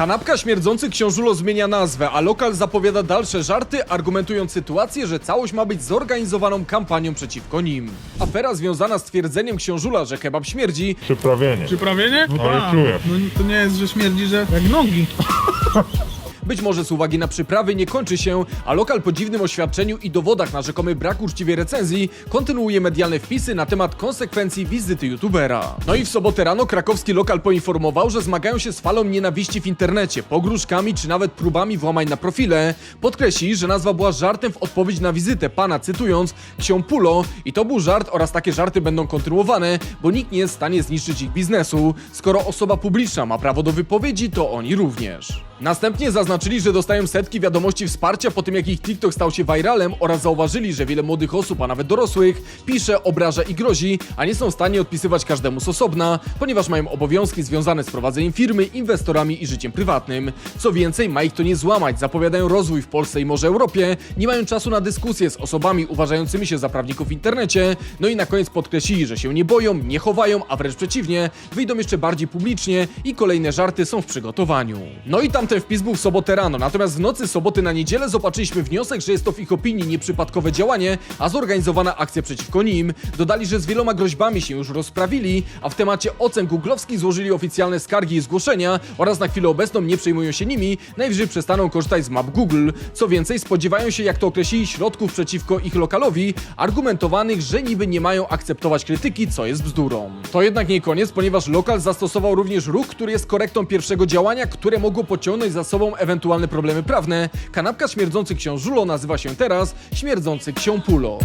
Kanapka śmierdzący książulo zmienia nazwę, a lokal zapowiada dalsze żarty, argumentując sytuację, że całość ma być zorganizowaną kampanią przeciwko nim. Afera związana z twierdzeniem książula, że kebab śmierdzi, Przyprawienie. Przyprawienie? No Ale czuję. No to nie jest, że śmierdzi, że jak nogi. Być może z uwagi na przyprawy nie kończy się, a lokal po dziwnym oświadczeniu i dowodach na rzekomy brak uczciwej recenzji kontynuuje medialne wpisy na temat konsekwencji wizyty youtubera. No i w sobotę rano krakowski lokal poinformował, że zmagają się z falą nienawiści w internecie, pogróżkami czy nawet próbami włamań na profile. Podkreśli, że nazwa była żartem w odpowiedź na wizytę pana, cytując, ksią Pulo i to był żart oraz takie żarty będą kontynuowane, bo nikt nie jest w stanie zniszczyć ich biznesu. Skoro osoba publiczna ma prawo do wypowiedzi, to oni również. Następnie zaznaczyli, że dostają setki wiadomości wsparcia po tym, jak ich TikTok stał się viralem oraz zauważyli, że wiele młodych osób, a nawet dorosłych, pisze, obraża i grozi, a nie są w stanie odpisywać każdemu z osobna, ponieważ mają obowiązki związane z prowadzeniem firmy, inwestorami i życiem prywatnym. Co więcej, ma ich to nie złamać, zapowiadają rozwój w Polsce i może Europie, nie mają czasu na dyskusje z osobami uważającymi się za prawników w internecie, no i na koniec podkreślili, że się nie boją, nie chowają, a wręcz przeciwnie, wyjdą jeszcze bardziej publicznie i kolejne żarty są w przygotowaniu. No i tamten wpis był w sobotę rano, natomiast w nocy soboty na niedzielę zobaczyliśmy wniosek, że jest to w ich opinii nieprzypadkowe działanie, a zorganizowana akcja przeciwko nim. Dodali, że z wieloma groźbami się już rozprawili, a w temacie ocen googlowskich złożyli oficjalne skargi i zgłoszenia oraz na chwilę obecną nie przejmują się nimi, najwyżej przestaną korzystać z map Google. Co więcej, spodziewają się, jak to określili, środków przeciwko ich lokalowi, argumentowanych, że niby nie mają akceptować krytyki, co jest bzdurą. To jednak nie koniec, ponieważ lokal zastosował również ruch, który jest korektą pierwszego działania, które mogło pociągnąć za sobą ewentualne problemy prawne. Kanapka śmierdzący książulo nazywa się teraz śmierdzący ksiąpulo.